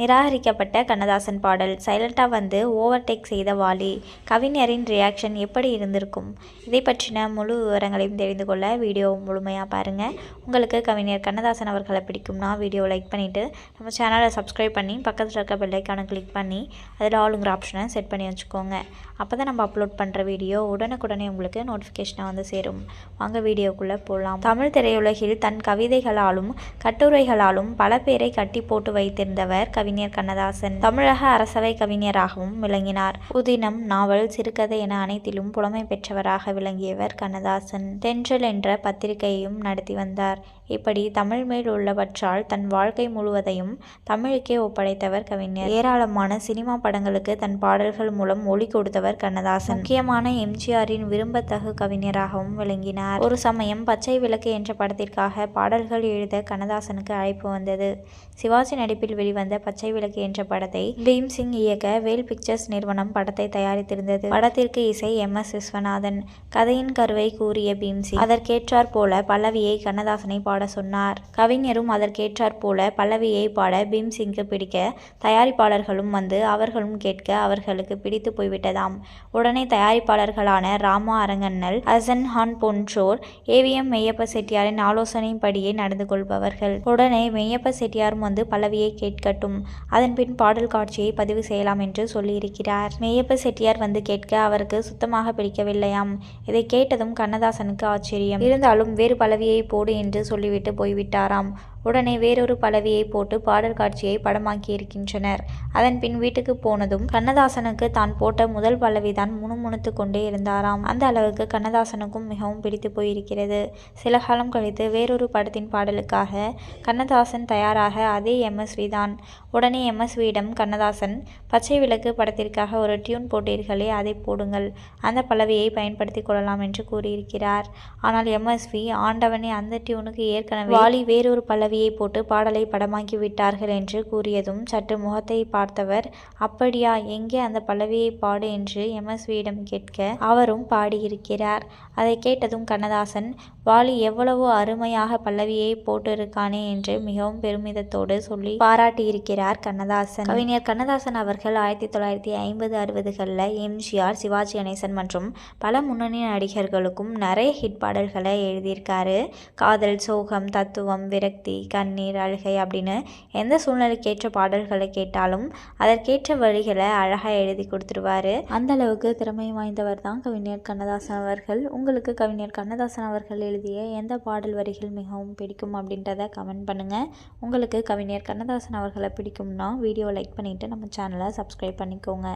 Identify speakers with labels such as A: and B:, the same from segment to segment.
A: நிராகரிக்கப்பட்ட கண்ணதாசன் பாடல். சைலண்டாக வந்து ஓவர்டேக் செய்த வாலி. கவிஞரின் ரியாக்ஷன் எப்படி இருந்திருக்கும்? இதை பற்றின முழு விவரங்களையும் தெரிந்து கொள்ள வீடியோ முழுமையாக பாருங்கள் உங்களுக்கு கவிஞர் கண்ணதாசன் அவர்களை பிடிக்கும்னா வீடியோ லைக் பண்ணிவிட்டு நம்ம சேனலை சப்ஸ்கிரைப் பண்ணி பக்கத்தில் இருக்க பெல்லைக்கான கிளிக் பண்ணி அதில் ஆளுங்கிற ஆப்ஷனை செட் பண்ணி வச்சுக்கோங்க. அப்போ தான் நம்ம அப்லோட் பண்ணுற வீடியோ உடனுக்குடனே உங்களுக்கு நோட்டிஃபிகேஷனாக வந்து சேரும். வாங்க வீடியோக்குள்ளே போகலாம் தமிழ் திரையுலகில் தன் கவிதைகளாலும் கட்டுரைகளாலும் பல பேரை கட்டி போட்டு வைத்திருந்தவர் கவி கவிஞர் கண்ணதாசன். தமிழக அரசவை கவிஞராகவும் விளங்கினார். புதினம் நாவல் சிறுகதை என அனைத்திலும் புலமை பெற்றவராக விளங்கியவர் கண்ணதாசன். தென்றல் என்ற பத்திரிகையையும் நடத்தி வந்தார். இப்படி தமிழ் மேல் உள்ளவற்றால் தன் வாழ்க்கை முழுவதையும் தமிழுக்கே ஒப்படைத்தவர் கவிஞர். ஏராளமான சினிமா படங்களுக்கு தன் பாடல்கள் மூலம் ஒளி கொடுத்தவர் கண்ணதாசன். முக்கியமான எம்ஜிஆரின் விரும்பத்தகு கவிஞராகவும் விளங்கினார். ஒரு சமயம் பச்சை விளக்கு என்ற படத்திற்காக பாடல்கள் எழுத கண்ணதாசனுக்கு அழைப்பு வந்தது. சிவாஜி நடிப்பில் வெளிவந்த பச்சை விளக்கு என்ற படத்தை பீம் சிங் இயக்க வேல் பிக்சர்ஸ் நிறுவனம் படத்தை தயாரித்திருந்தது. படத்திற்கு இசை எம். எஸ். விஸ்வநாதன். கதையின் கருவை கூறிய பீம்சிங் அதற்கேற்றாற் போல பல்லவியை கண்ணதாசனை பாட சொன்னார். கவிஞரும் அதற்கேற்றாற் போல பல்லவியை பாட பீம்சிங்க்கு பிடிக்க தயாரிப்பாளர்களும் வந்து அவர்களும் கேட்க அவர்களுக்கு பிடித்து போய்விட்டதாம். உடனே தயாரிப்பாளர்களான ராமா அரங்கண்ணல் அசன் ஹான் போன்றோர் ஏவிஎம் மெய்யப்ப செட்டியாரின் ஆலோசனைப்படியே நடந்து கொள்பவர்கள். உடனே மெய்யப்ப செட்டியாரும் வந்து பல்லவியை கேட்கட்டும். அதன்பின் பாடல் காட்சியை பதிவு செய்யலாம் என்று சொல்லியிருக்கிறார். மேயப்ப செட்டியார் வந்து கேட்க அவருக்கு சுத்தமாக பிடிக்கவில்லையாம். இதை கேட்டதும் கண்ணதாசனுக்கு ஆச்சரியம். இருந்தாலும் வேறு பலவியை போடு என்று சொல்லிவிட்டு போய்விட்டாராம். உடனே வேறொரு பலவியை போட்டு பாடல் காட்சியை படமாக்கி இருக்கின்றனர் அதன் பின் வீட்டுக்கு போனதும் கண்ணதாசனுக்கு தான் போட்ட முதல் பல்லவிதான் முணுமுணுத்து கொண்டே இருந்தாராம். அந்த அளவுக்கு கண்ணதாசனுக்கும் மிகவும் பிடித்து போயிருக்கிறது. சில காலம் கழித்து வேறொரு படத்தின் பாடலுக்காக கண்ணதாசன் தயாராக அதே எம்எஸ்வி தான் உடனே எம்எஸ்வியிடம் கண்ணதாசன். பச்சை விளக்கு படத்திற்காக ஒரு டியூன் போட்டீர்களே அதை போடுங்கள். அந்த பல்லவியை பயன்படுத்திக் கொள்ளலாம் என்று கூறியிருக்கிறார். ஆனால் எம்எஸ்வி ஆண்டவனே அந்த டியூனுக்கு ஏற்கனவே வாலி வேறொரு பல்லவி பல்லவியை போட்டு பாடலை படமாக்கி விட்டார்கள் என்று கூறியதும் சற்று முகத்தை பார்த்தவர் அப்படியா எங்கே அந்த பல்லவியை பாடு என்று எம்எஸ்வியிடம் கேட்க அவரும் பாடியிருக்கிறார். அதை கேட்டதும் கண்ணதாசன் வாலி எவ்வளவு அருமையாக பல்லவியை போட்டிருக்கானே என்று மிகவும் பெருமிதத்தோடு சொல்லி பாராட்டியிருக்கிறார் கண்ணதாசன். கவிஞர் கண்ணதாசன் அவர்கள் ஆயிரத்தி தொள்ளாயிரத்தி ஐம்பது அறுபதுகளில் எம்ஜிஆர் சிவாஜி கணேசன் மற்றும் பல முன்னணி நடிகர்களுக்கும் நிறைய ஹிட் பாடல்களை எழுதியிருக்காரு. காதல் சோகம் தத்துவம் விரக்தி கண்ணீர் அழுகை அப்படின்னு எந்த சூழ்நிலைக்கேற்ற பாடல்களை கேட்டாலும் அதற்கேற்ற வழிகளை அழகாக எழுதி கொடுத்துருவாரு அந்த அளவுக்கு திறமை வாய்ந்தவர் தான் கவிஞர் கண்ணதாசன் அவர்கள். உங்களுக்கு கவிஞர் கண்ணதாசன் அவர்கள் எழுதிய எந்த பாடல் வரிகள் மிகவும் பிடிக்கும் அப்படின்றத கமெண்ட் பண்ணுங்கள் உங்களுக்கு கவிஞர் கண்ணதாசன் அவர்களை பிடிக்கும்னா வீடியோ லைக் பண்ணிவிட்டு நம்ம சேனலை சப்ஸ்கிரைப் பண்ணிக்கோங்க.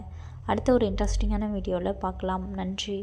A: அடுத்த ஒரு இன்ட்ரெஸ்டிங்கான வீடியோவில் பார்க்கலாம். நன்றி.